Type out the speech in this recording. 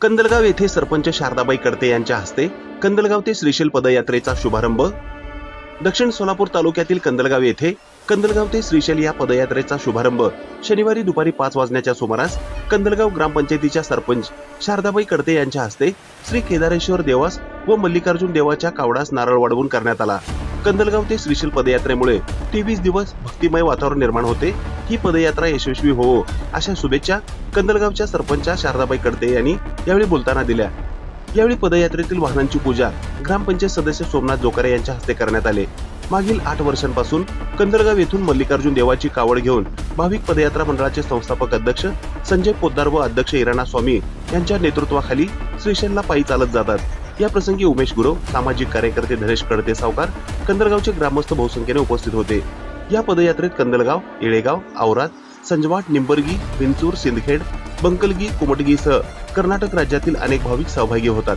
कंदलगाव येथे सरपंच शारदाबाई कडते यांच्या हस्ते कंदलगाव ते श्रीशैल पदयात्रेचा शुभारंभ. दक्षिण सोलापूर तालुक्यातील कंदलगाव येथे कंदलगाव ते श्रीशैल या पदयात्रेचा शुभारंभ. शनिवारी दुपारी पाच वाजण्याच्या सुमारास कंदलगाव ग्रामपंचायतीच्या सरपंच शारदाबाई कडते यांच्या हस्ते श्री केदारेश्वर देवास व मल्लिकार्जुन देवाच्या कावडास नारळ वाढवून करण्यात आला. कंदलगाव ते श्रीशैल पदयात्रेमुळे तेवीस दिवस भक्तिमय वातावरण निर्माण होते. ही पदयात्रा यशस्वी हो अशा शुभेच्छा कंदलगावच्या सरपंचा शारदाबाई कडते यांनी यावेळी बोलताना दिल्या. यावेळी पदयात्रेतील वाहनांची पूजा ग्रामपंचायत सदस्य सोमनाथ जोकारे यांच्या हस्ते करण्यात आले. मागील आठ वर्षांपासून कंदलगाव येथून मल्लिकार्जुन देवाची कावड घेऊन भाविक पदयात्रा मंडळाचे संस्थापक अध्यक्ष संजय पोद्दार व अध्यक्ष इराणा स्वामी यांच्या नेतृत्वाखाली श्रीशैलला पायी चालत जातात. या प्रसंगी उमेश गुरव सामाजिक कार्यकर्ते धनेश कडते सावकार कंदलगावचे ग्रामस्थ बहुसंख्येने उपस्थित होते. या पदयात्रेत कंदलगाव येळेगाव आवरात संजवाट निंबर्गी विंचूर सिंदखेड बंकलगी कुमटगीसह कर्नाटक राज्यातील अनेक भाविक सहभागी होतात.